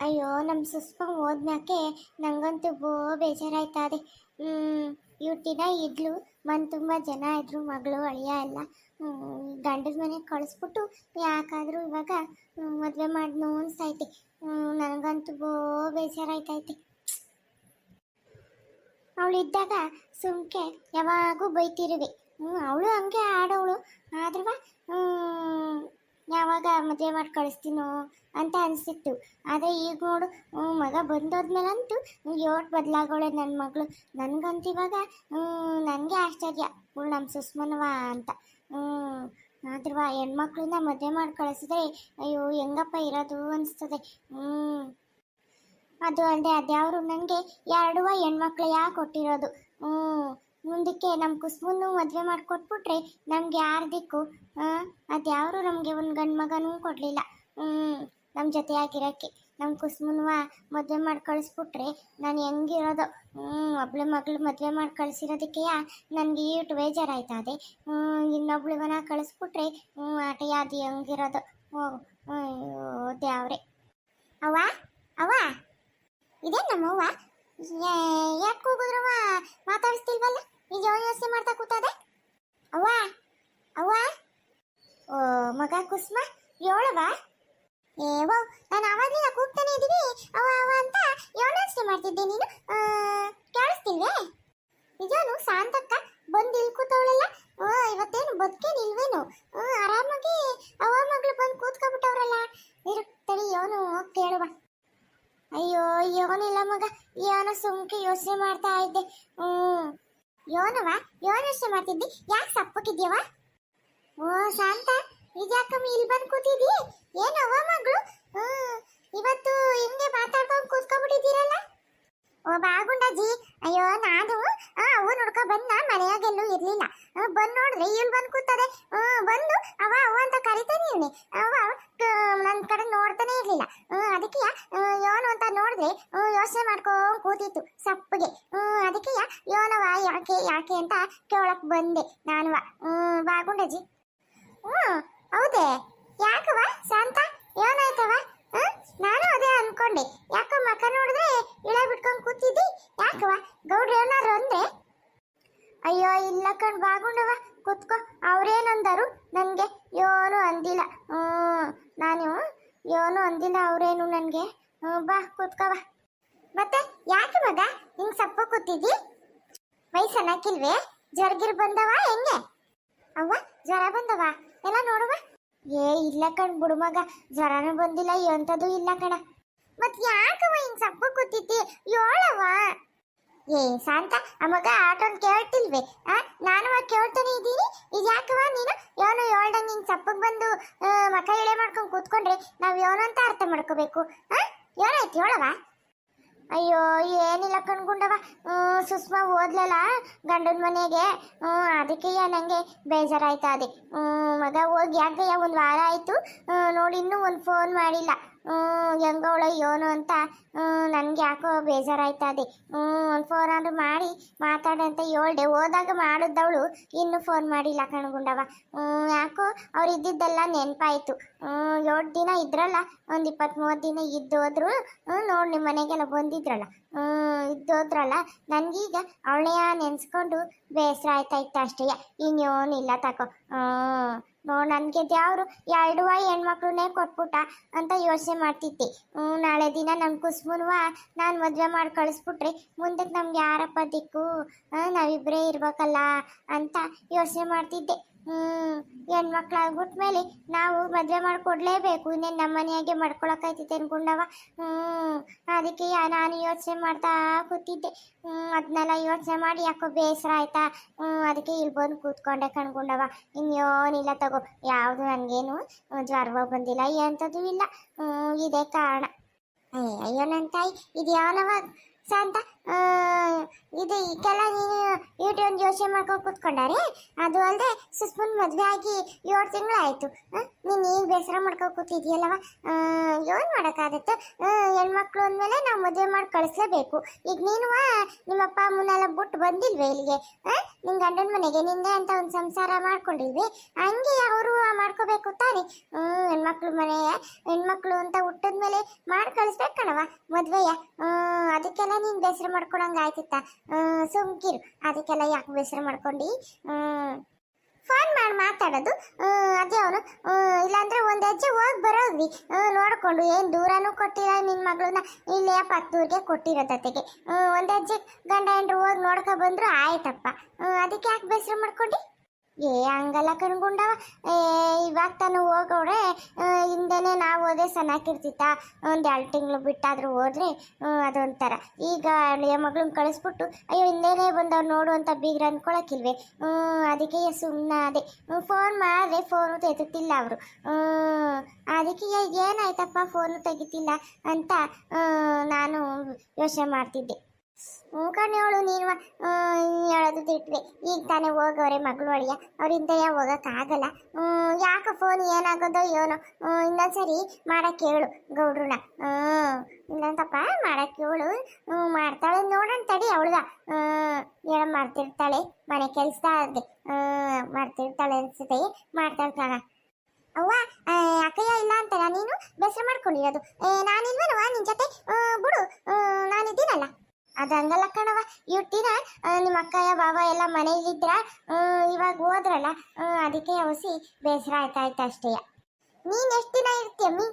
ಅಯ್ಯೋ ನಮ್ಮ ಸುಸ್ಪ ಹೋದ್ಮ್ಯಾಕೆ ನಂಗಂತೂ ಬೋ ಬೇಜಾರಾಯ್ತದೆ. ದಿನ ಇದ್ಲು, ಮನ್ ತುಂಬ ಜನ ಇದ್ರು, ಮಗಳು, ಅಳಿಯ ಎಲ್ಲ. ಗಂಡದ ಮನೆಗೆ ಕಳಿಸ್ಬಿಟ್ಟು ಯಾಕಾದರೂ ಇವಾಗ ಮದುವೆ ಮಾಡಿ ಅನ್ಸ್ತೈತೆ ನನಗಂತೂ ಬೋ ಬೇಜಾರಾಯ್ತೈತೆ. ಅವಳಿದ್ದಾಗ ಸುಮ್ಕೆ ಯಾವಾಗೂ ಬೈತಿರುವೆ. ಅವಳು ಹಂಗೆ ಆಡೋಳು. ಆದ್ರೂ ಯಾವಾಗ ಮದುವೆ ಮಾಡಿ ಕಳಿಸ್ತೀನೋ ಅಂತ ಅನಿಸಿತ್ತು. ಆದರೆ ಈಗ ನೋಡು ಮಗ ಬಂದೋದ್ಮೇಲಂತೂ ಯೋಟ್ ಬದಲಾಗೋಳೆ ನನ್ನ ಮಗಳು. ನನಗಂತೂ ಇವಾಗ ನನಗೆ ಆಶ್ಚರ್ಯ. ಇವಳು ನಮ್ಮ ಸುಸ್ಮನವ ಅಂತ. ಹ್ಞೂ ಆದ್ರೂ ಹೆಣ್ಮಕ್ಳನ್ನ ಮದುವೆ ಮಾಡಿ ಕಳಿಸಿದ್ರೆ ಅಯ್ಯೋ, ಹೆಂಗಪ್ಪ ಇರೋದು ಅನಿಸ್ತದೆ. ಹ್ಞೂ ಅದು ಅಲ್ಲದೆ ಅದ್ಯಾವರು ನನಗೆ ಎರಡುವ ಹೆಣ್ಮಕ್ಳು ಯಾಕೆ ಕೊಟ್ಟಿರೋದು? ಹ್ಞೂ ಮುಂದಕ್ಕೆ ನಮ್ಮ ಕುಸ್ಮನ್ನು ಮದುವೆ ಮಾಡಿಕೊಟ್ಬಿಟ್ರೆ ನಮ್ಗೆ ಯಾರು ದಿಕ್ಕು? ಅದ್ಯಾವರು ನಮಗೆ ಒಂದು ಗಂಡು ಮಗನೂ ಕೊಡಲಿಲ್ಲ. ನಮ್ಮ ಜೊತೆಯಾಗಿರೋಕ್ಕೆ ನಮ್ಮ ಕುಸ್ಮನ್ವ ಮದುವೆ ಮಾಡಿ ಕಳಿಸ್ಬಿಟ್ರೆ ನಾನು ಹೆಂಗಿರೋದು? ಒಬ್ಳೆ ಮಗಳು ಮದುವೆ ಮಾಡಿ ಕಳಿಸಿರೋದಕ್ಕೆ ನನಗೆ ಈಟು ಹ್ಞೂ ಇನ್ನೊಬ್ಳಿವನ ಕಳಿಸ್ಬಿಟ್ರೆ ಆಟ ಯಾದಿ ಹೆಂಗಿರೋದು? ಓ ಅವ ಅವ್ವ? ಅವ್ವ? ಇದೇ ನಮ್ಮವ್ವ ಯಾಕೆ ಕೂಗಿದ್ರವ ಮಾತಾಡಿಸ್ತಿಲ್ವಲ್ಲ? ನಿಜ ಯೋಚನೆ ಮಾಡ್ತಾ ಕೂತಾದೆ? ಅವ್ವ ಅವ್ವ? ಓ, ಮಗ ಕುಸ್ಮ ಏಳವ ಏವೋ ನಾನು ಆವಾಗಲಿಂದ ಕೂಗ್ತಾನೆ ಇದ್ದೀವಿ. ಅವ ಅವ ಅಂತ ಯೋಚನೆ ಮಾಡ್ತಿದ್ದೆ ನೀನು? ಕೇಳಿಸ್ತಿಲ್ವೇ? ನಿಜಾನು, ಶಾಂತಕ್ಕ ಬಂದು ಇಲ್ಲಿ ಓ, ಇವತ್ತೇನು ಬದುಕೇನಿಲ್ವೇನು ಹ್ಞೂ ಆರಾಮಾಗಿ ಅವ ಮಗಳು ಬಂದು ಕೂತ್ಕೊಬಿಟ್ಟವ್ರಲ್ಲ ಇರು ತಡಿ ಯೋನು ಕೇಳುವ ಅಯ್ಯೋ ಯೋನಿಲ್ಲ ಮಗ ಸುಮ್ಕೆ ಯೋಚನೆ ಮಾಡ್ತಾ ಇದ್ದೆ. ಹ್ಮ್. ಯೋನವ, ಯೋನ ಯೋಚನೆ ಮಾಡ್ತಿದ್ದಿ? ಯಾಕೆ ಸಪ್ಪಕ್ಕಿದ್ಯವ? ಓ, ಶಾಂತ, ಇದ್ಯಾಕಮ್ಮ ಇಲ್ಲಿ ಬಂದು ಕೂತಿದ್ದಿ? ಏನವ ಮಗಳು? ಹ್ಮ್. ಇವತ್ತು ಹಿಂಗೆ ಮಾತಾಡ್ಕೊಂಡು ಕೂತ್ಕೊಂಡ್ಬಿಟ್ಟಿದ್ದೀರಲ್ಲ? ಓ, ಬಾಗುಂಡಾಜಿ. ಅಯ್ಯೋ, ನಾನು ಅವು ನೋಡ್ಕೊ ಬಂದ ಮನೆಯಾಗೆಲ್ಲೂ ಇರ್ಲಿಲ್ಲ. ಬಂದ್ ನೋಡ್ರಿ, ಇಲ್ಲಿ ಬಂದ್ ಕೂತದೆ. ಹ್ಮ್, ಬಂದು ಅವ ಅವ ಅಂತ ಕರಿತೇನೆ ಇವ್ನಿ ಅವ ನನ್ನ ಕಡೆ ನೋಡ್ತಾನೆ ಇರ್ಲಿಲ್ಲ. ಅದಕ್ಕೆ ಯೋನು ಅಂತ ನೋಡಿದ್ರೆ ಯೋಚನೆ ಮಾಡ್ಕೊಂಡು ಕೂತಿತ್ತು ಸಪ್ಪಗೆ. ಅದಕ್ಕೆ ಯೋನವ ಯಾಕೆ ಯಾಕೆ ಅಂತ ಕೇಳಕ್ ಬಂದೆ ನಾನುವ ಬಾಗುಂಡಜಿ ಹ್ಞೂ ಹೌದೇ. ಯಾಕವ ಶಾಂತ? ಏನಾಯ್ತವ? ನಾನು ಅದೇ ಅನ್ಕೊಂಡೆ. ಯಾಕೋ ಮಕ ನೋಡಿದ್ರೆ ಇಳ ಬಿಟ್ಕೊಂಡು ಕೂತಿದ್ದಿ? ಯಾಕವ ಗೌಡ್ರು ಏನಾರು ಅಂದ್ರೆ? ಅಯ್ಯೋ, ಇಲ್ಲ ಕಣ್ ಬಾಗುಂಡವ ಕುತ್ಕೋ, ಅವ್ರೇನಂದರು? ನನಗೆ ಯೋನು ಅಂದಿಲ್ಲ. ಹ್ಞೂ ನಾನು ಏನು ಅಂದಿಲ್ಲ ಅವರೇನು ನನಗೆ ಬಾ ಕುತ್ಕವ ಮತ್ತೆ, ಯಾಕೆ ಮಗ? ಹಿಂಗೆ ಸಪ್ಪ ಕೂತಿದ್ದಿ? ವಯಸ್ಸನ್ನಕ್ಕಿಲ್ವೇ ಜ್ವರಗಿರ್ ಬಂದವ, ಹೆಂಗೆ? ಅವ್ವ, ಜ್ವರ ಬಂದವ? ಎಲ್ಲ ನೋಡುವ? ಏ, ಇಲ್ಲ ಕಣ್, ಬಿಡು ಮಗ. ಜ್ವರನೂ ಬಂದಿಲ್ಲ ಎಂಥದ್ದು ಇಲ್ಲ ಕಣ. ಮತ್ತೆ ಯಾಕವ ಹಿಂಗೆ ಸಪ್ಪ ಕೂತಿದ್ದಿ? ಯೋಳವ ಏ ಶಾಂತ ಆ ಮಗ ಆಟೋನ್ ಕೇಳ್ತಿಲ್ವೇ? ಆ ನಾನು ಕೇಳ್ತಾನೆ ಇದ್ದೀನಿ. ಯಾಕವ ನೀನು? ಯೋನು ಹೇಳ್ದಂಗೆ ನಿನ್ ಸಪ್ಪಗೆ ಬಂದು ಮಕ ಎಳೆ ಮಾಡ್ಕೊಂಡು ಕೂತ್ಕೊಂಡ್ರೆ ನಾವು ಯೋನು ಅಂತ ಅರ್ಥ ಮಾಡ್ಕೋಬೇಕು. ಆ ಏನಾಯ್ತು ಹೇಳವ ಅಯ್ಯೋ ಏನಿಲ್ಲ ಕಣ್ಗುಂಡವ ಸುಷ್ಮಾ ಓದ್ಲಲ್ಲ ಗಂಡನ ಮನೆಗೆ. ಹ್ಮ್, ಅದಕ್ಕೆ ನನಗೆ ಬೇಜಾರಾಯ್ತಾ ಅದೇ ಹ್ಞೂ ಮಗ ಹೋಗಿ ಯಾಕೆ ಒಂದು ವಾರ ಆಯಿತು. ನೋಡಿ ಇನ್ನೂ ಒಂದು ಫೋನ್ ಮಾಡಿಲ್ಲ. ಹೆಂಗವಳ ಯೋನು ಅಂತ? ನನಗೆ ಯಾಕೋ ಬೇಜಾರಾಯ್ತದೆ. ಒಂದು ಫೋನ್ ಆದ್ರೂ ಮಾಡಿ ಮಾತಾಡಂತ ಹೇಳ್ದೆ. ಹೋದಾಗ ಮಾಡಿದ್ದವಳು ಇನ್ನೂ ಫೋನ್ ಮಾಡಿಲ್ಲ ಕಣ್ಗುಂಡವ ಯಾಕೋ ಅವ್ರು ಇದ್ದಿದ್ದೆಲ್ಲ ನೆನಪಾಯಿತು ಏಳು ದಿನ ಇದ್ರಲ್ಲ, ಒಂದು ಇಪ್ಪತ್ತ್ ದಿನ ದಿನ ಇದ್ದೋದ್ರು ನೋಡಿ ನಿಮ್ಮ ಮನೆಗೆಲ್ಲ ಬಂದಿದ್ರಲ್ಲ. ಇದ್ದೋದ್ರಲ್ಲ ನನಗೀಗ ಅವಳೆಯ ನೆನೆಸ್ಕೊಂಡು ಬೇಸರ ಆಯ್ತಾಯ್ತು ಅಷ್ಟೇ. ಇನ್ನೇನಿಲ್ಲ ತಕೋ. ನೋಡ್ ನನಗೆ ದೇವರು ಎರಡು ಹೆಣ್ಮಕ್ಳನ್ನೇ ಕೊಟ್ಬಿಟ್ಟ ಅಂತ ಯೋಚನೆ ಮಾಡ್ತಿದ್ದೆ. ನಾಳೆ ದಿನ ನಮ್ಮ ಕುಸ್ಮುನ್ವ ನಾನು ಮದುವೆ ಮಾಡಿ ಕಳಿಸ್ಬಿಟ್ರೆ ಮುಂದಕ್ಕೆ ನಮ್ಗೆ ಯಾರಪ್ಪ ದಿಕ್ಕು? ನಾವಿಬ್ಬರೇ ಇರ್ಬೇಕಲ್ಲ ಅಂತ ಯೋಚನೆ ಮಾಡ್ತಿದ್ದೆ. ಹ್ಮ್ ಮೇಲೆ ನಾವು ಮದ್ವೆ ಮಾಡ್ಕೊಡ್ಲೇಬೇಕು. ಇನ್ನೇನು ನಮ್ಮ ಮನೆಯಾಗೆ ಮಾಡ್ಕೊಳಕೈತಿದೆ ಅನ್ಕೊಂಡವ? ಹ್ಮ್, ಅದಕ್ಕೆ ನಾನು ಯೋಚನೆ ಮಾಡ್ತಾ ಕೂತಿದ್ದೆ. ಹ್ಮ್ ಅದನ್ನೆಲ್ಲ ಯೋಚನೆ ಮಾಡಿ ಯಾಕೋ ಬೇಸರ ಆಯ್ತಾ? ಹ್ಮ್, ಅದಕ್ಕೆ ಇಲ್ಲಿ ಬಂದು ಕೂತ್ಕೊಂಡೆ ಕಣ್ಕೊಂಡವ. ಇನ್ಯೋನಿಲ್ಲ ತಗೋ, ಯಾವುದು ನನಗೇನು ಜ್ವರ ಬಂದಿಲ್ಲ ಎಂಥದ್ದು ಇಲ್ಲ. ಹ್ಮ್, ಇದೇ ಕಾರಣ. ಅಯ್ಯ ನನ್ನ ತಾಯಿ ಇದು ಸಂತ. ಇದು ಈಗೆಲ್ಲ ನೀನು ಯೂಟ್ಯೂಬ್ ಯೋಚನೆ ಮಾಡ್ಕೊಂಡು ಕೂತ್ಕೊಂಡಾರೆ? ಅದು ಅಲ್ಲದೆ ಸುಸ್ಮನ್ ಮದುವೆ ಆಗಿ ಏಳು ತಿಂಗಳಾಯಿತು. ನೀನು ಈಗ ಬೇಸರ ಮಾಡ್ಕೊಂಡು ಕೂತಿದ್ಯಲ್ಲವ ಏನು ಮಾಡೋಕ್ಕಾಗತ್ತೆ? ಹೆಣ್ಮಕ್ಳು ಅಂದಮೇಲೆ ನಾವು ಮದುವೆ ಮಾಡಿ ಕಳಿಸ್ಲೇಬೇಕು. ಈಗ ನೀನು ನಿಮ್ಮಪ್ಪ ಅಮ್ಮನೆಲ್ಲ ಬಿಟ್ಟು ಬಂದಿಲ್ವೇ ಇಲ್ಲಿಗೆ? ನಿನ್ನ ಗಂಡನ ಮನೆಗೆ ನಿಂದೆ ಅಂತ ಒಂದು ಸಂಸಾರ ಮಾಡ್ಕೊಂಡಿದ್ವಿ ಹಂಗೆ ಅವರು ಮಾಡ್ಕೋಬೇಕು ತಾನೆ. ಹೆಣ್ಮಕ್ಳು ಮನೆ, ಹೆಣ್ಮಕ್ಳು ಅಂತ ಹುಟ್ಟಿದ್ಮೇಲೆ ಮಾಡಿ ಕಳಿಸ್ಬೇಕಣವ ಮದುವೆಯ? ಕಣವ ಮದ್ವೆಯ ಅದಕ್ಕೆಲ್ಲ ನೀನು ಬೇಸರ ಮಾಡ್ಕೊಳಂಗ ಆಯ್ತಿತ್ತ ಸುಮ್ಕಿರು. ಅದಕ್ಕೆಲ್ಲ ಯಾಕೆ ಬೇಸರ ಮಾಡ್ಕೊಂಡು? ಫೋನ್ ಮಾಡಿ, ಮಾತಾಡೋದು. ಅದೇ ಅವನು ಇಲ್ಲಾಂದ್ರೆ ಒಂದು ಹೆಜ್ಜೆ ಹೋಗಿ ಬರೋದ್ವಿ. ನೋಡಿಕೊಂಡು ಏನು ದೂರನೂ ಕೊಟ್ಟಿಲ್ಲ ನಿನ್ ಮಗಳನ್ನ. ಇಲ್ಲೇ ಪತ್ತೂರ್ಗೆ ಕೊಟ್ಟಿರೋದತೆಗೆ ಒಂದು ಹೆಜ್ಜೆ ಗಂಡ ಹೆಂಡ್ರು ಹೋಗಿ ನೋಡ್ಕೊ ಬಂದ್ರು, ಆಯ್ತಪ್ಪ. ಅದಕ್ಕೆ ಯಾಕೆ ಬೇಸರ ಮಾಡ್ಕೊಂಡಿ? ಏ ಹಂಗಲ್ಲ ಕಣ್ಗುಂಡವ ಏ ಇವಾಗ ತಾನು ಹೋಗವ್ರೆ ಆ, ಹಿಂದೆನೆ ನಾವು ಓದೇ ಚೆನ್ನಾಗಿರ್ತಿತ್ತ ಒಂದು ಎರಡು ತಿಂಗಳು ಬಿಟ್ಟಾದ್ರೂ ಹೋದ್ರೆ ಅದೊಂಥರ. ಈಗ ಹಳೆಯ ಮಗಳನ್ನ ಕಳಿಸ್ಬಿಟ್ಟು ಅಯ್ಯೋ ಹಿಂದೆನೆ ಬಂದವ್ರು ನೋಡು ಅಂತ ಬೀಗ್ರ ಅನ್ಕೊಳಕ್ಕಿಲ್ವೇ? ಹ್ಮ್, ಅದಕ್ಕೆ ಸುಮ್ಮನೆ ಅದೇ. ಫೋನ್ ಮಾಡಿದ್ರೆ ಫೋನು ತೆಗಿತಿಲ್ಲ ಅವರು. ಅದಕ್ಕೆ ಏನಾಯ್ತಪ್ಪ ಫೋನು ತೆಗಿತಿಲ್ಲ ಅಂತ ನಾನು ಯೋಚನೆ ಮಾಡ್ತಿದ್ದೆ. ಕಣ್ಣೋಳು ನೀನು ಹೇಳೋದು ತಿಟ್ವೆ ಈಗ ತಾನೇ ಹೋಗವ್ರೆ ಮಗಳು ಅಳಿಯ. ಅವರಿಂದ ಹೋಗೋಕ್ಕಾಗಲ್ಲ. ಹ್ಮ್, ಯಾಕೆ ಫೋನ್ ಏನಾಗೋದೋ ಏನೋ. ಇನ್ನೊಂದು ಇನ್ನೊಂದ್ಸರಿ ಮಾಡಕ್ಕೆ ಹೇಳು ಗೌಡ್ರನ್ನ ಹ್ಞೂ ಇನ್ನೊಂದಪ್ಪ ಮಾಡಕ್ಕೆ ಹೇಳು ಮಾಡ್ತಾಳೆ ನೋಡೋಣ ತಡಿ ಅವಳ್ಗ. ಹೇಳ ಮಾಡ್ತಿರ್ತಾಳೆ. ಮನೆ ಕೆಲಸ ಅದೇ ಮಾಡ್ತಿರ್ತಾಳೆ ಅನ್ಸುತ್ತೆ. ಮಾಡ್ತಾಳೆ ಕಾಣ ಅವ್ವ ಅಕ್ಕಯ್ಯ ಇಲ್ಲ ಅಂತಲ್ಲ ನೀನು? ಬೇಸರ ಮಾಡ್ಕೊಂಡಿರೋದು. ನಾನಿಲ್ವನವ ನಿನ್ ಜೊತೆ? ಬಿಡು. ನಾನಿದ್ದೀನಲ್ಲ. ಅದು ಹಂಗಲ್ಲ ಕಣವ ಆ, ನಿಮ್ಮ ಅಕ್ಕಯ್ಯ ಬಾಬಾ ಎಲ್ಲ ಮನೆಯಲ್ಲಿದ್ರ ಇವಾಗ ಹೋದ್ರಲ್ಲ ಅದಕ್ಕೆ ಅವಸಿ ಬೇಸರ ಆಯ್ತಾ ಆಯ್ತಾ ಅಷ್ಟೇಯ ನೀನ್ ಎಷ್ಟು ದಿನ ಇರ್ತೀಯಮ್ಮಿ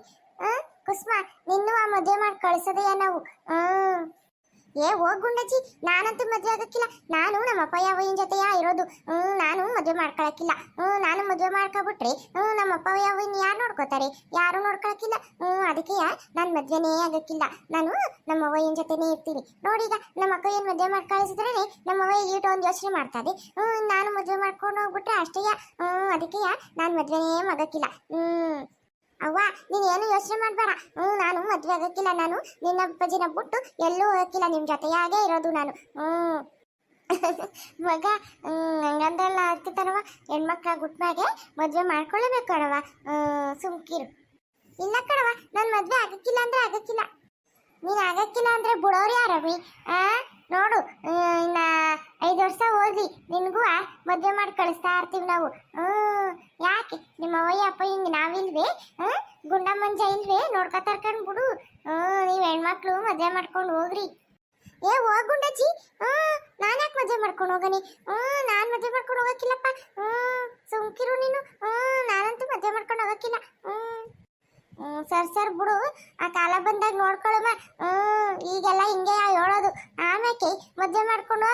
ಕುಸ್ಮ ನಿನ್ನೂ ಆ ಮದುವೆ ಮಾಡಿ ಕಳಿಸೋದೆಯ ನಾವು? ಹ್ಮ್ ಏ, ಹೋಗ್ ಗುಂಡಜ್ಜಿ, ನಾನಂತೂ ಮದುವೆ ಆಗಕ್ಕಿಲ್ಲ. ನಾನು ನಮ್ಮ ಅಪ್ಪ ಯಾವಯ್ಯನ ಜೊತೆಯ ಇರೋದು? ಹ್ಮ್, ನಾನು ಮದುವೆ ಮಾಡ್ಕೊಳಕ್ಕಿಲ್ಲ. ಹ್ಮ್, ನಾನು ಮದುವೆ ಮಾಡ್ಕೊಬಿಟ್ರೆ, ಹ್ಮ್, ನಮ್ಮ ಅಪ್ಪ ಯಾವಯ್ಯನ ಯಾರು ನೋಡ್ಕೋತಾರೆ? ಯಾರು ನೋಡ್ಕೊಳಕ್ಕಿಲ್ಲ. ಹ್ಮ್, ಅದಕ್ಕೆ ನಾನು ಮದುವೆನೇ ಆಗಕ್ಕಿಲ್ಲ. ನಾನು ನಮ್ಮ ಅವಯ್ಯನ ಜೊತೆನೇ ಇರ್ತೀನಿ. ನೋಡೀಗ ನಮ್ಮ ಅಕ್ಕ ಮದುವೆ ಮಾಡಿ ಕಳಿಸಿದ್ರೆ ನಮ್ಮ ಅವಯ್ಯ ಈಟ ಒಂದು ಯೋಚನೆ ಮಾಡ್ತಾರೆ ಹ್ಮ್, ನಾನು ಮದುವೆ ಮಾಡ್ಕೊಂಡು ಹೋಗ್ಬಿಟ್ರೆ ಅಷ್ಟೇಯ ಹ್ಮ್, ಅದಕ್ಕೆ ನಾನು ಮದುವೆನೇ ಆಗಕ್ಕಿಲ್ಲ. ಹ್ಮ್. ಅವ್ವ ನೀನು ಏನು ಯೋಚನೆ ಮಾಡಬೇಡ. ಹ್ಮ್, ನಾನು ಮದ್ವೆ ಆಗೋಕ್ಕಿಲ್ಲ ನಾನು. ನಿನ್ನ ಅಪ್ಪಾಜಿನ ಬಿಟ್ಟು ಎಲ್ಲೂ ಹೋಗಕ್ಕಿಲ್ಲ, ನಿಮ್ ಜೊತೆಯಾಗೇ ಇರೋದು ನಾನು. ಹ್ಮ್. ಮಗ, ಹ್ಮ್ ಹಂಗಂದೆಲ್ಲ ಆಗ್ತಿತ್ತಲ್ವ? ಹೆಣ್ಮಕ್ಳ ಗುಟ್ಮಾಗೆ ಮದ್ವೆ ಮಾಡ್ಕೊಳ್ಳೇಬೇಕು ಕಣವ ಸುಮ್ಕಿರು. ಇಲ್ಲ ಕಣವ ನಾನು ಮದ್ವೆ ಆಗಕ್ಕಿಲ್ಲ ಅಂದ್ರೆ ಆಗಕ್ಕಿಲ್ಲ. ನೀನ್ ಆಗಕ್ಕಿಲ್ಲ ಅಂದ್ರೆ ಬಿಡೋರು ಯಾರವಿ ಆ? ನೋಡು ಆ, ಇನ್ನ ಐದು ವರ್ಷ ಹೋಗ್ಲಿ ನಿನ್ಗೂ ಆ ಮದ್ವೆ ಮಾಡಿ ಕಳಿಸ್ತಾ ಇರ್ತೀವಿ ನಾವು. ಹ್ಮ್ ಯಾಕೆ? ನಿಮ್ಮ ಅವ್ವಯ್ಯ ಅಪ್ಪ ಹಿಂಗ್ ನಾವಿಲ್ವೇ? ಆ? ಗುಂಡ ಮಂಜ ಇಲ್ವೇ? ನೋಡ್ಕೊತಾ ಇರ್ಕೊಂಡ್ ಬಿಡು. ಹ್ಮ್ ನೀವ್ ಹೆಣ್ಮಕ್ಳು ಮದ್ವೆ ಮಾಡ್ಕೊಂಡು ಹೋಗ್ರಿ. ಏ ಹೋಗುಂಡಜ್ಜಿ ಹ್ಮ್ ನಾನ್ ಯಾಕೆ ಮದ್ವೆ ಮಾಡ್ಕೊಂಡು ಹೋಗನಿ? ಹ್ಮ್ ನಾನ್ ಮದ್ವೆ ಮಾಡ್ಕೊಂಡು ಹೋಗಕ್ಕಿಲ್ಲಪ್ಪ. ಹ್ಮ್ ಸುಮ್ಕಿರು ನೀನು. ಹ್ಮ್ ನಾನಂತೂ ಮದ್ವೆ ಮಾಡ್ಕೊಂಡು ಹೋಗಕ್ಕಿಲ್ಲ. ಹ್ಮ್ ಹ್ಮ್ ಸರ್ ಸರ್ ಬಿಡು. ಆ ಕಾಲ ಬಂದಾಗ ನೋಡ್ಕೊಳಮ್ಮ. ಈಗೆಲ್ಲ ಹಿಂಗೆ ಹೇಳೋದು. ಆಮೇಕೆ ಮದುವೆ ಮಾಡ್ಕೊಂಡು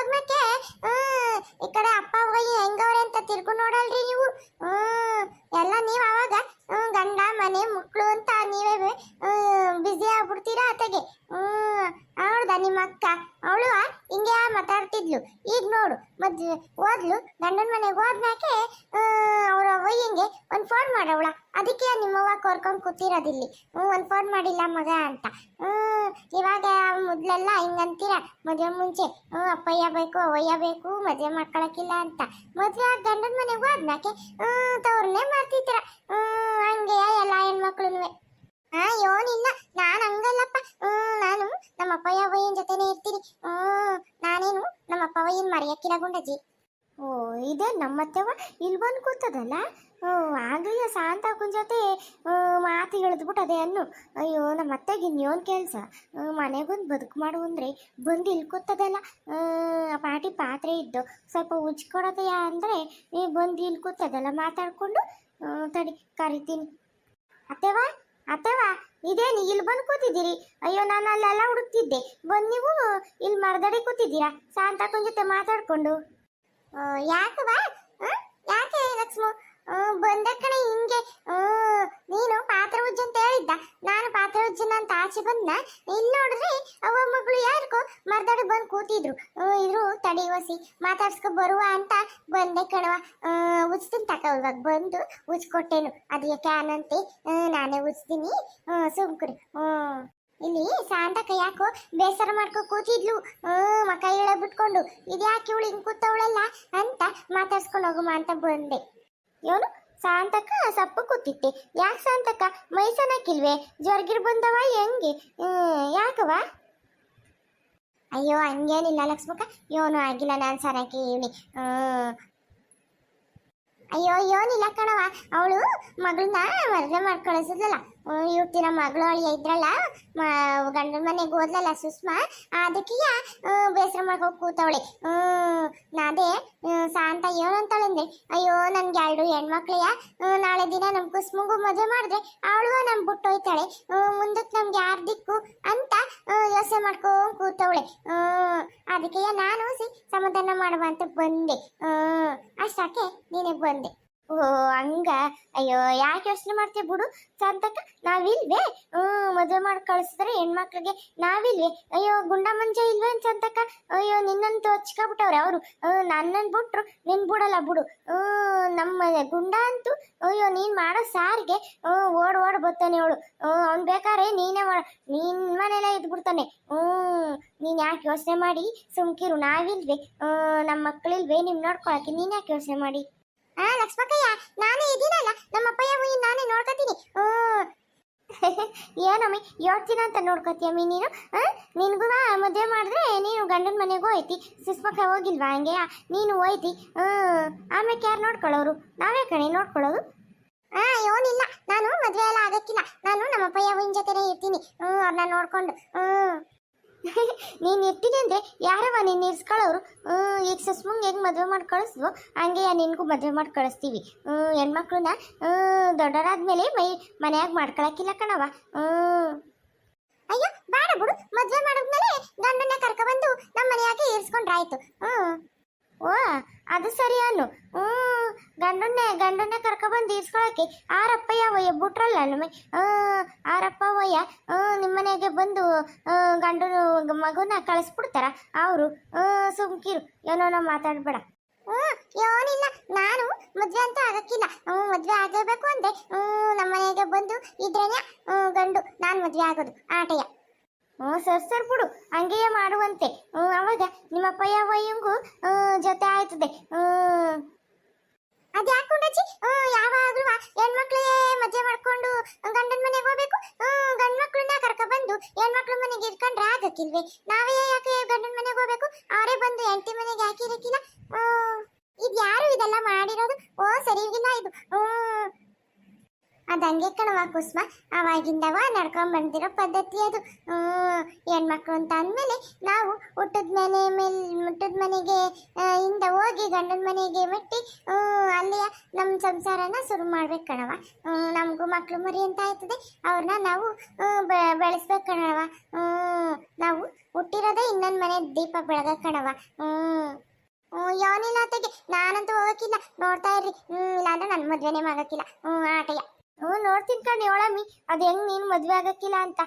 ಹ್ಮ್, ಈ ಕಡೆ ಅಪ್ಪ ಹೋಗಿ ಹೆಂಗವ್ರೆ ಅಂತ ತಿರ್ಗು ನೋಡಲ್ರಿ ನೀವು? ಎಲ್ಲ ನೀವು ಅವಾಗ ಗಂಡ, ಮನೆ ಮಕ್ಕಳು ಅಂತ ನೀವೇ ಬ್ಯುಸಿ ಆಗ್ಬಿಡ್ತೀರಾ ಆತಗೆ ಅವಳ್ದ ನಿಮ್ಮ ಅಕ್ಕ? ಅವಳು ಹಿಂಗೆ ಮಾತಾಡ್ತಿದ್ಲು. ಈಗ ನೋಡು ಮದ್ವೆ ಹೋದ್ಲು, ಗಂಡನ ಮನೆಗೆ ಹೋದ್ಮ್ಯಾಕೆ ಅವರ ಒಯ್ಯಂಗೆ ಒಂದು ಫೋನ್ ಮಾಡವಳ. ಅದಕ್ಕೆ ನಿಮ್ಮವ್ವ ಕೋರ್ಕೊಂಡು ಕೂತಿರೋದಿಲ್ಲಿ. ಹ್ಞೂ ಒಂದು ಫೋನ್ ಮಾಡಿಲ್ಲ ಮಗ ಅಂತ. ಹ್ಞೂ ಇವಾಗ ಮೊದಲೆಲ್ಲ ಹಿಂಗಂತೀರ, ಮದುವೆ ಮುಂಚೆ. ಹ್ಞೂ ಅಪ್ಪಯ್ಯ ಬೇಕು ಅವಯ್ಯ ಬೇಕು, ಮದುವೆ ಮಾಡ್ಕೊಳಕ್ಕಿಲ್ಲ ಅಂತ. ಮದುವೆ ಆಗಿ ಗಂಡನ ಮನೆಗೆ ಹೋದ್ಮ್ಯಾಕೆ ಹ್ಞೂ ತವ್ರನ್ನೇ ಮಾಡ್ತಿದ್ದೀರ ಹ್ಞೂ ಹಂಗೆ ಎಲ್ಲ ಹೆಣ್ಮಕ್ಳುನುವೆ. ಹಾ ನಿನ್ನ. ನಾನು ಹಂಗಲ್ಲಪ್ಪ. ನಾನು ನಮ್ಮ ಅಪ್ಪಯ್ಯ ಅವಯ್ಯನ ಜೊತೆನೇ ಇರ್ತೀನಿ. ನಾನೇನು ನಮ್ಮ ಅಪ್ಪ ಅವಯ್ಯನ ಮರೆಯಕ್ಕಿಲ್ಲ ಗುಂಡಜ್ಜಿ ಓ, ಇದೇ ನಮ್ಮತ್ತೆವ ಇಲ್ಲಿ ಬಂದು ಕೂತದಲ್ಲ? ಆಗಲೇ ಶಾಂತಕ್ಕನ ಜೊತೆ ಮಾತು ಹೇಳಿದ್ಬಿಟ್ಟು ಅದೇ ಅನ್ನು. ಅಯ್ಯೋ ನಮ್ಮ ಅತ್ತೆಗೆ ಇನ್ನೇನು ಕೆಲಸ ಮನೆಗೊಂದು ಬದುಕು ಮಾಡು ಅಂದರೆ ಬಂದು ಇಲ್ಲಿ ಕೂತದಲ್ಲ. ಪಾಟಿ ಪಾತ್ರೆ ಇದ್ದು ಸ್ವಲ್ಪ ಉಜ್ಕೊಡೋದಯ್ಯ ಅಂದರೆ ಬಂದು ಇಲ್ಲಿ ಕೂತದಲ್ಲ ಮಾತಾಡ್ಕೊಂಡು. ತಡಿ, ಕರಿತೀನಿ. ಅತ್ತೆವಾ ಅತ್ತೆವಾ ಇದೇನು ಇಲ್ಲಿ ಬಂದು ಕೂತಿದ್ದೀರಿ? ಅಯ್ಯೋ, ನಾನು ಅಲ್ಲೆಲ್ಲ ಹುಡುಕ್ತಿದ್ದೆ. ಬಂದು ನೀವು ಇಲ್ಲಿ ಮರದಡಿ ಕೂತಿದ್ದೀರಾ? ಶಾಂತಕ್ಕನ ಜೊತೆ ಮಾತಾಡ್ಕೊಂಡು. ಯಾಕವಾ ಯಾಕೆ ಲಕ್ಷ್ಮ? ಬಂದ ಕಣೆ ಹಿಂಗೆ. ನೀನು ಪಾತ್ರ ಉಜ್ಜ ಅಂತ ಹೇಳಿದ್ದ. ನಾನು ಪಾತ್ರ ಉಜ್ಜನ ಅಂತ ಆಚೆ ಬಂದ. ಇಲ್ಲಿ ನೋಡಿದ್ರೆ ಅವ ಮಗಳು ಯಾರಿಗೋ ಮರ್ದಾಡಿ ಬಂದು ಕೂತಿದ್ರು. ಇದ್ರು ತಡೆಯುವಸಿ ಮಾತಾಡ್ಸ್ಕೊ ಬರುವ ಅಂತ ಬಂದೆ ಕಣವ ಉಜ್ತೀನಿ ತಕ ಇವಾಗ ಬಂದು ಉಜ್ಕೊಟ್ಟೇನು. ಅದು ಕ್ಯಾನ್ ಅಂತೆ ನಾನೇ ಉಜ್ತೀನಿ. ಸುಮ್ಕುರಿ ಹ್ಞೂ ಇಲ್ಲಿ ಶಾಂತಕ ಯಾಕೋ ಬೇಸರ ಮಾಡ್ಕೊ ಕೂತಿದ್ಲು. ಹ್ಞೂ ಮಕ ಇಳ ಬಿಟ್ಕೊಂಡು. ಇದ್ಯಾಕೆ ಇವಳು ಹಿಂಗೆ ಕೂತವಳಲ್ಲ ಅಂತ ಮಾತಾಡ್ಸ್ಕೊಂಡು ಹೋಗುಮ ಅಂತ ಬಂದೆ. ಇವನು ಸಾಂತಕ ಸಪ್ಪು ಕೂತಿತ್ತೆ ಯಾಕೆ ಸಾಂತಕ ಮೈಸನಕ್ಕಿಲ್ವೇ ಜ್ವರ್ಗಿರ್ ಬಂದವ ಹೆಂಗೆ? ಯಾಕವ ಅಯ್ಯೋ, ಹಂಗೇನಿಲ್ಲ ಲಕ್ಷ್ಮಕ್ಕ. ಇವನು ಆಗಿಲ್ಲ, ನಾನು ಸರಕ್ಕೆ ಇವನಿ ಅಯ್ಯೋ ಏನಿಲ್ಲ ಕಣವ ಅವಳು ಮಗಳನ್ನ ಮದುವೆ ಮಾಡಿ ಇವತ್ತಿನ ಮಗಳು ಅಳಿಯ ಇದ್ರಲ್ಲ ಗಂಡನ ಮನೆಗೆ ಹೋದ್ಲಲ್ಲ ಸುಷ್ಮಾ, ಅದಕ್ಕಿಯ ಬೇಸರ ಮಾಡ್ಕೊಂಡು ಕೂತವಳೆ. ಹ್ಮ್, ನಾದೇ ಸಾಂತ ಏನು ಅಂತಾಳೆ ಅಂದ್ರೆ, ಅಯ್ಯೋ, ನನ್ಗೆ ಎರಡು ಹೆಣ್ಮಕ್ಳೆಯ ನಾಳೆ ದಿನ ನಮ್ ಕುಸ್ಮುಗು ಮದುವೆ ಮಾಡಿದ್ರೆ ಅವಳು ನಮ್ ಬಿಟ್ಟು ಹೋಯ್ತಾಳೆ ಮುಂದಕ್ಕೆ ನಮ್ಗೆ ಯಾರ್ ದಿಕ್ಕು ಅಂತ ಯೋಚನೆ ಮಾಡ್ಕೊಂಡು ಕೂತವಳೆ. ಹ್ಮ್ ಅದಕ್ಕೆ ನಾನು ಸಮಾಧಾನ ಮಾಡುವ ಅಂತ ಬಂದೆ. ಹ್ಮ್ ಅಷ್ಟಾಕೆ ನೀನೆ ಬಂದೆ? ಓ, ಹಂಗ. ಅಯ್ಯೋ, ಯಾಕೆ ಯೋಚನೆ ಮಾಡ್ತೀಯ ಬಿಡು. ಸಂತಕ ನಾವಿಲ್ವೇ? ಹ್ಞೂ, ಮದುವೆ ಮಾಡಿ ಕಳಿಸಿದ್ರೆ ಹೆಣ್ಮಕ್ಳಿಗೆ ನಾವಿಲ್ವೇ? ಅಯ್ಯೋ ಗುಂಡ ಮಂಜ ಇಲ್ವೇ ಸಂತಕ ಅಯ್ಯೋ ನಿನ್ನಂತೂ ಹಚ್ಕೊಬಿಟ್ಟವ್ರೆ ಅವರು. ನನ್ನನ್ನು ಬಿಟ್ರು, ನಿನ್ ಬಿಡಲ್ಲ ಬಿಡು. ಹ್ಞೂ, ನಮ್ಮ ಗುಂಡ ಅಂತೂ, ಅಯ್ಯೋ, ನೀನ್ ಮಾಡೋ ಸಾರಿಗೆ ಓಡ್ ಓಡ್ ಬರ್ತಾನೆ ಅವಳು. ಅವ್ನ್ ಬೇಕಾದ್ರೆ ನೀನೇ ಮಾಡ ನಿನ್ ಮನೆಯಲ್ಲೇ ಇದ್ಬಿಡ್ತಾನೆ. ಹ್ಮ್ ನೀನ್ ಯಾಕೆ ಯೋಚನೆ ಮಾಡಿ? ಸುಮ್ಕಿರು, ನಾವಿಲ್ವೇ? ನಮ್ಮ ಮಕ್ಕಳಿಲ್ವೇ ನಿಮ್ ನೋಡ್ಕೊಳಕ್ಕೆ ನೀನ್ ಯಾಕೆ ಯೋಚನೆ ಮಾಡಿ? ಆ ಲಕ್ಷ್ಮಕ್ಕಯ್ಯ ನಾನೇ ಇದೀನಲ್ಲ ನಮ್ಮ ಅಪ್ಪಯ್ಯ ಹುಯಿ ನಾನೇ ಓ. ಏನಮ್ಮಿ ಯೋಡ್ತೀನ ಅಂತ ನೋಡ್ಕೋತೀಯಮ್ಮಿ ನೀನು? ನಿನ್ಗೂ ಮದುವೆ ಮಾಡಿದ್ರೆ ನೀನು ಗಂಡನ ಮನೆಗೂ ಹೋಯ್ತಿ. ಸುಸ್ಮಕ್ಕ ಹೋಗಿಲ್ವಾ ಹಂಗೆ ನೀನು ಹೋಯ್ತಿ. ಹ್ಞೂ ಆಮೇಲೆ ಯಾರು ನೋಡ್ಕೊಳ್ಳೋರು? ನಾವೇ ಕಣೆ, ನೋಡ್ಕೊಳ್ಳೋದು? ಹಾ ಏನಿಲ್ಲ. ನಾನು ಮದುವೆ ಎಲ್ಲ ಆಗಕ್ಕಿಲ್ಲ. ನಾನು ನಮ್ಮ ಅಪ್ಪಯ್ಯ ಹುಯಿನ ಜೊತೆನೇ ಇರ್ತೀನಿ. ಹ್ಞೂ ಅವ್ರನ್ನ ನೋಡ್ಕೊಂಡು. ಹ್ಮ್. ನೀನ್ ಇರ್ತೀನಿ ಅಂದರೆ ಯಾರವ ನೀನು ಇರ್ಸ್ಕೊಳ್ಳೋರು ಈಗ ಸುಸ್ಮಂಗ್ ಹೆಂಗ್ ಮದುವೆ ಮಾಡಿ ಕಳಿಸ್ವು ಹಂಗೆ ನಿನ್ಗೂ ಮದುವೆ ಮಾಡಿ ಕಳಿಸ್ತೀವಿ. ಹೆಣ್ಮಕ್ಳನ್ನ ಹ್ಮ್ ದೊಡ್ಡರಾದ್ಮೇಲೆ ಮೈ, ಮನೆಯಾಗ ಮಾಡ್ಕೊಳಕ್ಕಿಲ್ಲ ಕಣವ ಅಯ್ಯೋ, ಬೇಡ ಬಿಡು. ಮದುವೆ ಮಾಡಿದ್ಮೇಲೆ ಗಂಡನ್ನ ಕರ್ಕೊಬಂದು ನಮ್ಮ ಮನೆಯಾಗೆ ಇರಿಸ್ಕೊಂಡ್ರಾಯ್ತು. ಹ್ಞೂ. ಓ, ಅದು ಸರಿ ಅನ್ನು ಹ್ಮ್ ಗಂಡನ್ನೇ ಗಂಡನ್ನೇ ಕರ್ಕೊಬಂದು ಇರಿಸ್ಕೊಳಕ್ಕೆ ಆರಪ್ಪಯ್ಯ ಯಾವಯ್ಯ ಬಿಟ್ರಲ್ಲ ನಮ್ಮ ಆರಪ್ಪ ವಯ್ಯ ನಿಮ್ಮ ಮನೆಗೆ ಬಂದು ಗಂಡನು ಮಗುನ ಕಳಿಸ್ಬಿಡ್ತಾರ? ಅವರು ಸುಮ್ಕಿರು. ಏನೋ ಮಾತಾಡಬೇಡ. ಮಾತಾಡ್ಬೇಡ ಏನಿಲ್ಲ ನಾನು ಮದ್ವೆ ಅಂತ ಆಗಕ್ಕಿಲ್ಲ. ಹ್ಮ್, ಮದ್ವೆ ಆಗಬೇಕು ಅಂದ್ರೆ ಹ್ಮ್, ನಮ್ಮ ಮನೆಗೆ ಬಂದು ಇದ್ರೇನೆ ಗಂಡು. ನಾನು ಮದ್ವೆ ಆಗೋದು. ಆಟಯ್ಯ. ಹ್ಞೂ ಸರ್ ಸರ್ ಬಿಡು. ಹಂಗೆಯೇ ಮಾಡುವಂತೆ. ಹ್ಞೂ ಅವಾಗ ನಿಮ್ಮ ಅಪ್ಪಯ್ಯ ವಯ್ಯಂಗೂ ಜೊತೆ ಆಯ್ತದೆ. ಹ್ಮ್ ಅದ್ಯಾಕೆ ಕುಂಡಜ್ಜಿ? ಯಾವಾಗ್ಲೂ ಹೆಣ್ಮಕ್ಳೇ ಮದ್ವೆ ಮಾಡ್ಕೊಂಡು ಗಂಡನ ಮನೆಗೆ ಹೋಗ್ಬೇಕು. ಗಂಡ ಮಕ್ಳನ್ನ ಕರ್ಕ ಬಂದು ಹೆಣ್ಮಕ್ಳ ಮನೆಗೆ ಇಟ್ಕೊಂಡ್ರೆ ಆಗಕ್ಕಿಲ್ವೇ? ನಾವೇ ಯಾಕೆ ಗಂಡನ ಮನೆಗೆ ಹೋಗ್ಬೇಕು? ಅವರೇ ಬಂದು ಹೆಂಡತಿ ಮನೆಗೆ ಹಾಕಿರಕ್ಕಿಲ್ಲ ಇದು ಯಾರು ಇದೆಲ್ಲ ಮಾಡಿರೋದು? ಓ ಸರಿಗಿಲ್ಲ ಇದು. ಅದಂಗೆ ಕಣವ ಕುಸ್ಮ. ಅವಾಗಿಂದವ ನಡ್ಕೊಂಡ್ ಬಂದಿರೋ ಪದ್ಧತಿ ಅದು. ಹ್ಮ್ ಹೆಣ್ಮಕ್ಳು ಅಂತ ಅಂದಮೇಲೆ ನಾವು ಹುಟ್ಟದ ಮನೆ ಮೇಲೆ, ಮುಟ್ಟದ ಮನೆಗೆ ಇಂದ ಹೋಗಿ ಗಂಡನ ಮನೆಗೆ ಮೆಟ್ಟಿ ಅಲ್ಲಿಯ ನಮ್ಮ ಸಂಸಾರನ ಶುರು ಮಾಡ್ಬೇಕು ಕಣವ ನಮಗೂ ಮಕ್ಳು ಮರಿ ಅಂತ ಆಯ್ತದೆ. ಅವ್ರನ್ನ ನಾವು ಬೆಳೆಸ್ಬೇಕು ಕಣವ ನಾವು ಹುಟ್ಟಿರೋದೇ ಇನ್ನೊಂದು ಮನೆ ದೀಪ ಬೆಳಗ ಕಣವ ಹ್ಞೂ ಯಾವನಿಲ್ಲ ಅತ್ತೆಗೆ ನಾನಂತೂ ಹೋಗಕ್ಕಿಲ್ಲ. ನೋಡ್ತಾ ಇರ್ರಿ. ಹ್ಮ್, ಇಲ್ಲಾಂದ್ರೆ ನನ್ನ ಮದ್ವೆನೇ ಮಾಡೋಕ್ಕಿಲ್ಲ. ಹ್ಞೂ ಆಟಯ್ಯ. ಹ್ಞೂ ನೋಡ್ತೀನಿ ಕಣ್ ಒಳಮ್ಮಿ ಅದು ಹೆಂಗ್ ನೀನು ಮದುವೆ ಆಗಕ್ಕಿಲ್ಲ ಅಂತ.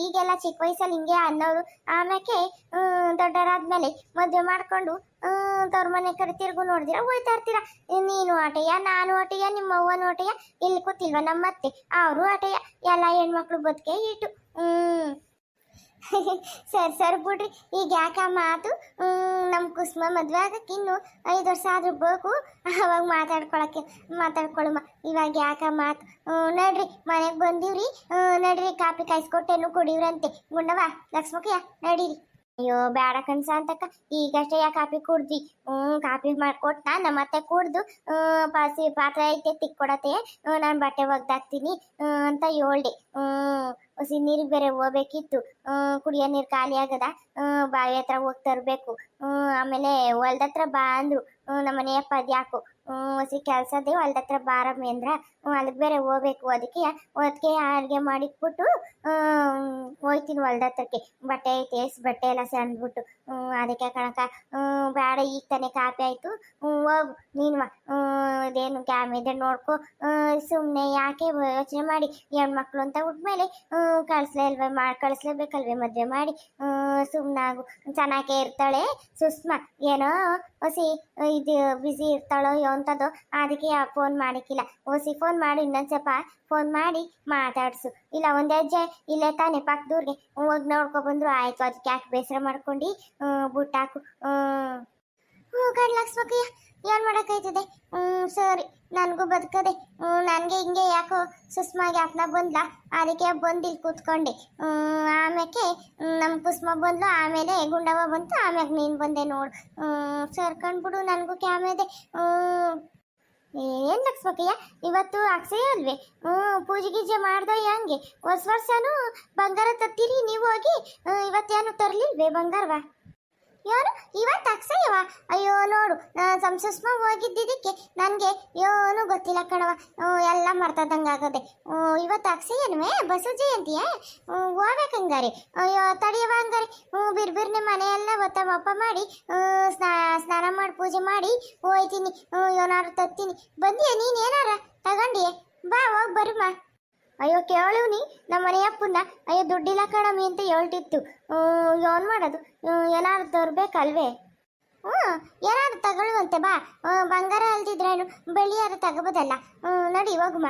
ಈಗೆಲ್ಲ ಚಿಕ್ಕ ವಯಸ್ಸಲ್ಲಿ ಹಿಂಗೆ ಅನ್ನೋರು. ಆಮ್ಯಾಕೆ ಹ್ಮ್, ದೊಡ್ಡವರಾದ್ಮೇಲೆ ಮದ್ವೆ ಮಾಡ್ಕೊಂಡು ತವ್ರ ಮನೆ ಕಡೆ ತಿರುಗು ನೋಡಿದ್ರೆ ಹೋಯ್ತಾ ಇರ್ತೀರ. ನೀನು ಆಟಯ್ಯ ನಾನು ಆಟಯ್ಯ ನಿಮ್ಮ ಅವ್ವನು ಆಟಯ್ಯ. ಇಲ್ಲಿ ಕೂತಿಲ್ವ ನಮ್ಮ ಅತ್ತೆ ಅವರು ಆಟಯ್ಯ. ಎಲ್ಲ ಹೆಣ್ಮಕ್ಳು ಬದುಕೆ ಇಟ್ಟು ಹ್ಮ್ ಸರಿ, ಸರ್ ಬಿಡ್ರಿ. ಈಗ ಯಾಕ ಮಾತು? ನಮ್ಮ ನಮ್ ಕುಸುಮ ಮದ್ವೆ ಆಗಕ್ಕೆ ಇನ್ನು ಐದು ವರ್ಷ ಆದ್ರೂ ಬೇಕು. ಅವಾಗ ಮಾತಾಡ್ಕೊಳಕ್ಕೆ ಮಾತಾಡ್ಕೊಳಮ್ಮ ಇವಾಗ ಯಾಕ ಮಾತು? ನಡ್ರಿ, ಮನೆಗೆ ಬಂದೀವ್ರಿ. ನಡ್ರಿ ಕಾಪಿ ಕಾಯಿಸ್ಕೊಟ್ಟೇನು ಕುಡಿವ್ರಂತೆ ಗುಂಡವ ಲಕ್ಷ್ಮಕ್ಕಯ್ಯ ನಡೀರಿ. ಅಯ್ಯೋ ಬೇಡ ಕನ್ಸ ಅಂತಕ್ಕ. ಈಗಷ್ಟೇ ಯಾ ಕಾಪಿ ಕುಡ್ದಿ ಹ್ಮ್ ಕಾಪಿ ಮಾಡ್ಕೊಟ್ಟ ನಮ್ಮ ಅತ್ತೆ ಕುಡ್ದು ಪಾಸಿ ಪಾತ್ರೆ ಐತೆ, ತಿಕ್ಕೊಡತ್ತೆ. ನಾನು ಬಟ್ಟೆ ಒಗ್ದಾಕ್ತೀನಿ ಅಂತ ಹೇಳ್ದೆ. ಹ್ಮ್ ಹಸಿ ನೀರಿಗೆ ಬೇರೆ ಹೋಗ್ಬೇಕಿತ್ತು. ಕುಡಿಯೋ ನೀರು ಖಾಲಿ ಆಗದ. ಬಾವಿ ಹತ್ರ ಹೋಗಿ ತರಬೇಕು. ಆಮೇಲೆ ಹೊಲ್ದ ಹತ್ರ ಬಾ ಅಂದರು. ಹ್ಮ್ ನಮ್ಮ ಮನೆಯಪ್ಪ ಅದ್ಯಾಕು ಹಸಿ ಕೆಲ್ಸದೇ ಹೊಲ್ದ ಹತ್ರ ಬಾರಮ್ಮಿ ಹ್ಮ್ ಅಲ್ಲಿಗೆ ಬೇರೆ ಹೋಗ್ಬೇಕು. ಅದಕ್ಕೆ ಅದಕ್ಕೆ ಅಡುಗೆ ಮಾಡಿಟ್ಬಿಟ್ಟು ಹೋಯ್ತೀನಿ ಹೊಲ್ದ ಹತ್ರಕ್ಕೆ. ಬಟ್ಟೆ ಐತೆ, ಎಸ್ ಬಟ್ಟೆ ಎಲ್ಲ ಸಣ್ಬಿಟ್ಟು ಅದಕ್ಕೆ ಕಣಕ ಬೇಡ ಈಗ ತಾನೇ ಕಾಪಿ ಆಯ್ತು. ಹೋಗು, ನೀನು ಅದೇನು ಕ್ಯಾಮ್ ಇದೆ ನೋಡ್ಕೊ. ಸುಮ್ಮನೆ ಯಾಕೆ ಯೋಚನೆ ಮಾಡಿ, ಹೆಣ್ಮಕ್ಳು ಅಂತ ಉಟ್ಮೇಲೆ ಕಳಿಸ್ಲೇ ಅಲ್ವೇ ಮಾ, ಕಳಿಸ್ಲೇಬೇಕಲ್ವೇ ಮದುವೆ ಮಾಡಿ? ಸುಮ್ಮನಾಗು ಚೆನ್ನಾಗೇ ಇರ್ತಾಳೆ. ಸುಷ್ಮಾ, ಏನೋ ಓಸಿ ಇದು ಬ್ಯುಸಿ ಇರ್ತಾಳೋ ಅಂತದೋ. ಅದಕ್ಕೆ ಫೋನ್ ಮಾಡಿಕ್ಕಿಲ್ಲ. ಓಸಿ ಫೋನ್ ಮಾಡಿ ಇನ್ನೊಂದ್ಸಪ ಫೋನ್ ಮಾಡಿ ಮಾತಾಡಿಸು. ಇಲ್ಲ, ಒಂದು ಹೆಜ್ಜೆ ಇಲ್ಲೇ ತಾನೆ ಪಕ್ಕದೂರ್ಗೆ ಹೋಗಿ ನೋಡ್ಕೊಬಂದ್ರು, ಆಯಿತು ಅದಕ್ಕೆ ಯಾಕೆ ಬೇಸರ ಮಾಡ್ಕೊಂಡು? ಬುಟ್ಟಾಕು. ಹ್ಞೂ ಗಂಡ್ ಲಕ್ಷ್ಮಕ್ಕಯ್ಯ ಏನು ಮಾಡೋಕ್ಕಾಯ್ತದೆ? ಹ್ಞೂ ಸರಿ. ನನಗೂ ಬದುಕದೆ. ನನಗೆ ಹಿಂಗೆ ಯಾಕೋ ಸುಷ್ಮಾ ಅಪ್ಪನ ಬಂದ್ಲ. ಅದಕ್ಕೆ ಬಂದು ಇಲ್ಲಿ ಕೂತ್ಕೊಂಡೆ. ಆಮ್ಯಾಕೆ ನಮ್ಮ ಕುಸ್ಮ ಬಂದ್ಲು, ಆಮೇಲೆ ಗುಂಡವ ಬಂತು ಆಮ್ಯಾಗ ನೀನು ಬಂದೆ ನೋಡು. ಸರ್ಕೊಂಡ್ಬಿಡು ನನಗೂ ಕ್ಯಾಮ್ ಇದೆ ಹ್ಞೂ ಏನ್ ಲಕ್ಷ್ಮಕ್ಕಯ್ಯ ಇವತ್ತು ಅಕ್ಷಯ ಅಲ್ವೇ? ಹ್ಞೂ ಪೂಜೆ ಗೀಜೆ ಮಾಡ್ದೋ ಹೆಂಗೆ? ವರ್ಷ ವರ್ಷನೂ ಬಂಗಾರ ತತ್ತೀರಿ, ನೀವು ಹೋಗಿ ಇವತ್ತೇನು ತರಲಿಲ್ವೇ ಬಂಗಾರವ? ಯಾರು? ಇವತ್ತು ಅಕ್ಷಯವ ಅಯ್ಯೋ, ನೋಡು ನಾನು ಸುಷ್ಮಾ ಹೋಗಿದ್ದಿದ್ದಕ್ಕೆ ನನಗೆ ಏನೂ ಗೊತ್ತಿಲ್ಲ ಕಣವ ಎಲ್ಲ ಮರ್ತದಂಗಾಗದೆ ಇವತ್ತು ಅಕ್ಷಯನ್ವೇ ಬಸವ ಜಯಂತಿಯ? ಹೋಗ್ಬೇಕಂಗಾರೆ. ಅಯ್ಯೋ ತಡಿಯವ ಹಂಗಾರೆ. ಬಿರ್ಬಿರ್ನೆ ಮನೆಯೆಲ್ಲ ಒತ್ತ ಮಪ್ಪ ಮಾಡಿ ಸ್ನಾ, ಸ್ನಾನ ಮಾಡಿ, ಪೂಜೆ ಮಾಡಿ ಹೋಯ್ತೀನಿ. ಏನಾರು ತತ್ತೀನಿ. ಬಂದಿಯ ನೀನು ಏನಾರ? ತಗೊಂಡಿಯೇ? ಬಾ, ಹೋಗಿ ಬರುಮ್ಮ ಅಯ್ಯೋ ಕೇಳುವ್ನಿ ನಮ್ಮ ಮನೆಯಪ್ಪನ್ನ ಅಯ್ಯೋ, ದುಡ್ಡಿಲ್ಲ ಕಣಮ್ಮಿ ಅಂತ ಹೇಳ್ತಿತ್ತು. ಏನು ಮಾಡೋದು? ಏನಾದ್ರು ತರ್ಬೇಕಲ್ವೇ? ಹ್ಞೂ ಏನಾದ್ರು ತಗೊಳ್ಳುವಂತೆ ಬಾ. ಬಂಗಾರ ಅಲ್ದಿದ್ರೇನು ಬೆಳ್ಳಿಯಾರು ತಗೋಬೋದಲ್ಲ. ನಡಿ, ಹೋಗುಮ.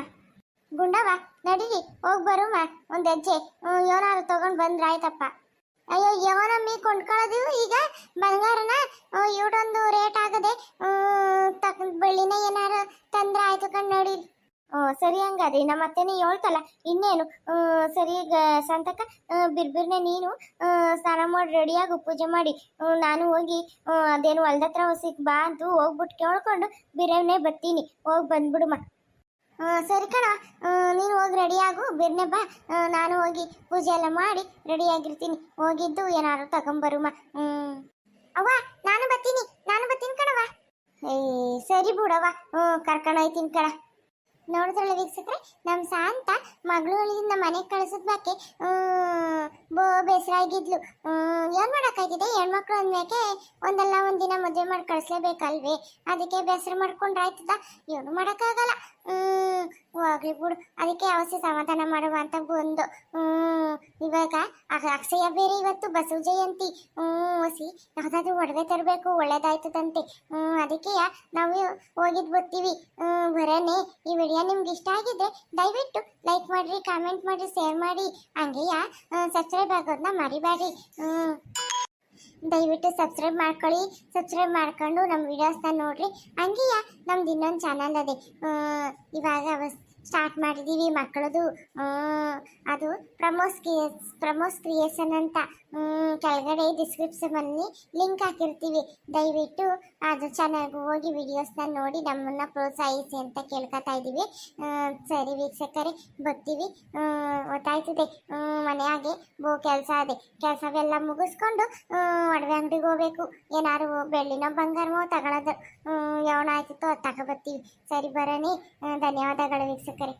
ಗುಂಡವ ನಡೀರಿ ಹೋಗಿ ಬರುಮ ಒಂದು ಹೆಜ್ಜೆ. ಏನಾದ್ರು ತಗೊಂಡು ಬಂದ್ರೆ ಆಯ್ತಪ್ಪ. ಅಯ್ಯೋ ಯಾವನಮ್ಮಿ ಕೊಂಡ್ಕೊಳ್ಳೋದು ಈಗ? ಬಂಗಾರನ? ಇವಡೊಂದು ರೇಟ್ ಆಗದೆ? ತಕ್ಕ ಬೆಳ್ಳಿನ ಏನಾರು ತಂದ್ರೆ ಆಯ್ತು ಕಣ್, ನೋಡಿ. ಸರಿ ಹಂಗಾದ್ರೆ ನಮ್ಮ ಅತ್ತೆನೇ ಹೇಳ್ತಲ್ಲ ಇನ್ನೇನು? ಸರಿ ಸಂತಕ ಬಿರ್ಬಿರ್ನೆ ನೀನು ಸ್ನಾನ ಮಾಡಿ ರೆಡಿಯಾಗು ಪೂಜೆ ಮಾಡಿ. ನಾನು ಹೋಗಿ ಅದೇನು ಹೊಲ್ದ ಹತ್ರ ಹೊಸಿಕ್ ಬಾ ಅಂತೂ ಹೋಗ್ಬಿಟ್ಟು ಕೇಳ್ಕೊಂಡು ಬಿರ್ಯಾನೆ ಬರ್ತೀನಿ ಹೋಗಿ ಬಂದ್ಬಿಡುಮ. ಹ್ಮ್, ಸರಿ ಕಣ. ನೀನು ಹೋಗಿ ರೆಡಿಯಾಗು ಬಿರ್ನೆ ಬಾ. ನಾನು ಹೋಗಿ ಪೂಜೆ ಎಲ್ಲ ಮಾಡಿ ರೆಡಿಯಾಗಿರ್ತೀನಿ ಹೋಗಿದ್ದು ಏನಾದ್ರು ತಗೊಂಬರುಮ್ಮ ಅವ್ವ ನಾನು ಬರ್ತೀನಿ ನಾನು ಬರ್ತೀನಿ ಕಣವ ಏ ಸರಿ ಬಿಡವ್ವ. ಹ್ಞೂ ಕರ್ಕೊಂಡು ಹೋಯ್ತೀನಿ ಕಣ. ನೋಡಿದ್ರಲ್ಲ ವೀಕ್ಷಿಸಿದ್ರೆ ನಮ್ಮ ಶಾಂತ ಮಗಳಿಂದ ಮನೆಗೆ ಕಳಿಸಿದ ಬಾಕಿ ಬೋ ಬೇಸರ ಆಗಿದ್ಲು ಏನು ಮಾಡೋಕ್ಕಾಗಿದೆ? ಹೆಣ್ಮಕ್ಳು ಅಂದ್ಮೇಕೆ ಒಂದಲ್ಲ ಒಂದಿನ ಮದುವೆ ಮಾಡಿ ಕಳಿಸ್ಲೇಬೇಕಲ್ವೇ? ಅದಕ್ಕೆ ಬೇಸರ ಮಾಡ್ಕೊಂಡ್ರೆ ಆಯ್ತದ ಏನು ಮಾಡೋಕ್ಕಾಗಲ್ಲ. ಹೋಗ್ಲಿ ಬಿಡು. ಅದಕ್ಕೆ ಅವಶ್ಯ ಸಮಾಧಾನ ಮಾಡುವ ಅಂತ ಬಂದು ಇವಾಗ ಅಕ್ಷಯ ಬೇರೆ ಇವತ್ತು ಬಸವ ಜಯಂತಿ. ಹ್ಞೂ ಹೊಸಿ ಯಾವುದಾದ್ರೂ ಒಡವೆ ತರಬೇಕು, ಒಳ್ಳೇದಾಯ್ತದಂತೆ. ಹ್ಞೂ ಅದಕ್ಕೆ ನಾವು ಹೋಗಿದ್ದು ಬರ್ತೀವಿ. ಬರೇನೆ, ಈ ನಿಮ್ಗೆ ಇಷ್ಟ ಆಗಿದ್ರೆ ದಯವಿಟ್ಟು ಲೈಕ್ ಮಾಡಿರಿ ಕಾಮೆಂಟ್ ಮಾಡಿರಿ ಶೇರ್ ಮಾಡಿ ಹಂಗೆಯ ಸಬ್ಸ್ಕ್ರೈಬ್ ಆಗೋದನ್ನ ಮರಿಬೇಡಿ ದಯವಿಟ್ಟು ಸಬ್ಸ್ಕ್ರೈಬ್ ಮಾಡ್ಕೊಳ್ಳಿ. ಸಬ್ಸ್ಕ್ರೈಬ್ ಮಾಡ್ಕೊಂಡು ನಮ್ಮ ವಿಡಿಯೋಸ್ನ ನೋಡಿರಿ. ಹಂಗೆಯ, ನಮ್ದು ಇನ್ನೊಂದು ಚಾನಲ್ ಅದೇ. ಇವಾಗ ಸ್ಟಾರ್ಟ್ ಮಾಡಿದ್ದೀವಿ ಮಕ್ಕಳದು ಅದು ಪ್ರಮೋಸ್ ಕ್ರಿಯೇಸ್ ಪ್ರಮೋಸ್ ಕ್ರಿಯೇಷನ್ ಅಂತ. ಕೆಳಗಡೆ ಡಿಸ್ಕ್ರಿಪ್ಷನಲ್ಲಿ ಲಿಂಕ್ ಹಾಕಿರ್ತೀವಿ. ದಯವಿಟ್ಟು ಅದು ಚೆನ್ನಾಗಿ ಹೋಗಿ ವಿಡಿಯೋಸ್ನ ನೋಡಿ ನಮ್ಮನ್ನು ಪ್ರೋತ್ಸಾಹಿಸಿ ಅಂತ ಕೇಳ್ಕೊತಾ ಇದ್ದೀವಿ ಸರಿ ವೀಕ್ಷಕರೇ, ಬರ್ತೀವಿ. ಗೊತ್ತಾಯ್ತದೆ. ಮನೆಯಾಗೆ ಬೋ ಕೆಲಸ ಅದೇ. ಕೆಲಸವೆಲ್ಲ ಮುಗಿಸ್ಕೊಂಡು ಒಡವೆ ಅಂಗಡಿಗೆ ಹೋಗ್ಬೇಕು. ಏನಾದ್ರು ಬೆಳ್ಳಿನೋ ಬಂಗಾರವೋ ತಗೊಳ್ಳೋದು ಯಾವನ ಆಯ್ತಿತ್ತು ಅದು ಬರ್ತೀವಿ ಸರಿ ಬರೋಣಿ. ಧನ್ಯವಾದಗಳು ವೀಕ್ಷಕರೇ.